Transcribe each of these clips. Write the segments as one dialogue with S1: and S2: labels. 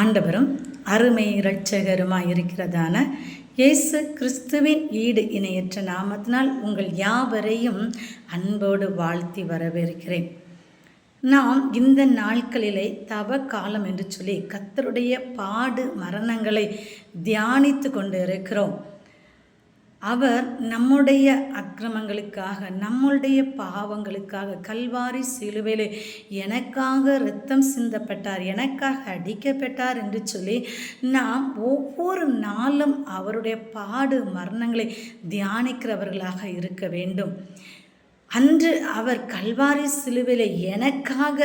S1: ஆண்டவரும் அருமை இரட்சகருமாய் இருக்கிறதான இயேசு கிறிஸ்துவின் ஈடு இணையற்ற நாமத்தினால் உங்கள் யாவரையும் அன்போடு வாழ்த்தி வரவேற்கிறேன். நாம் இந்த நாட்களிலே தவ காலம் என்று சொல்லி கத்தருடைய பாடு மரணங்களை தியானித்து கொண்டு இருக்கிறோம் அவர் நம்முடைய அக்கிரமங்களுக்காக நம்முடைய பாவங்களுக்காக கல்வாரி சிலுவையிலே எனக்காக இரத்தம் சிந்தப்பட்டார் எனக்காக அடிக்கப்பட்டார் என்று சொல்லி நாம் ஒவ்வொரு நாளும் அவருடைய பாடு மரணங்களை தியானிக்கிறவர்களாக இருக்க வேண்டும். அன்று அவர் கல்வாரி சிலுவையில் எனக்காக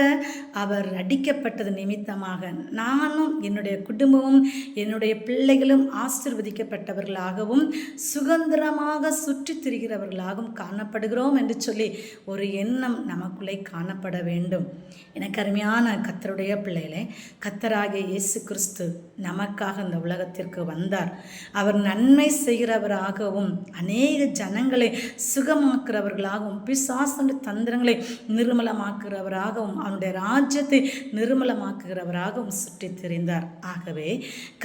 S1: அவர் அடிக்கப்பட்டது நிமித்தமாக நானும் என்னுடைய குடும்பமும் என்னுடைய பிள்ளைகளும் ஆசிர்வதிக்கப்பட்டவர்களாகவும் சுதந்திரமாக சுற்றித் திரிகிறவர்களாகவும் காணப்படுகிறோம் என்று சொல்லி ஒரு எண்ணம் நமக்குள்ளே காணப்பட வேண்டும். எனக்கு அருமையான கத்தருடைய பிள்ளைகளே கத்தராகிய இயேசு கிறிஸ்து நமக்காக இந்த உலகத்திற்கு வந்தார். அவர் நன்மை செய்கிறவராகவும் அநேக ஜனங்களை சுகமாக்குறவர்களாகவும் பிசாசன தந்திரங்களை நிர்மலமாக்குகிறவராகவும் அவனுடைய ராஜ்யத்தை நிர்மலமாக்குகிறவராகவும் சுற்றித் தெரிந்தார் ஆகவே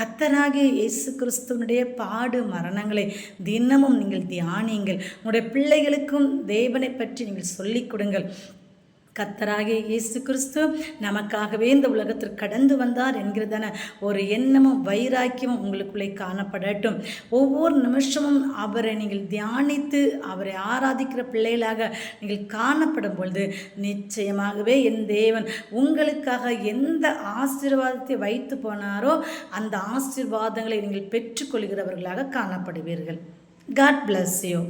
S1: கத்தராகிய இயேசு கிறிஸ்துவனுடைய பாடு மரணங்களை தினமும் நீங்கள் தியானியுங்கள். உங்களுடைய பிள்ளைகளுக்கும் தேவனை பற்றி நீங்கள் சொல்லிக் கொடுங்கள். கத்தராகிய இயேசு கிறிஸ்து நமக்காகவே இந்த உலகத்திற்கு கடந்து வந்தார் என்கிறதான ஒரு எண்ணமும் வைராக்கியமும் உங்களுக்குள்ளே காணப்படட்டும். ஒவ்வொரு நிமிஷமும் அவரை நீங்கள் தியானித்து அவரை ஆராதிக்கிற பிள்ளைகளாக நீங்கள் காணப்படும் பொழுது நிச்சயமாகவே என் தேவன் உங்களுக்காக எந்த ஆசீர்வாதத்தை வைத்து போனாரோ அந்த ஆசீர்வாதங்களை நீங்கள் பெற்றுக்கொள்கிறவர்களாக காணப்படுவீர்கள். God bless you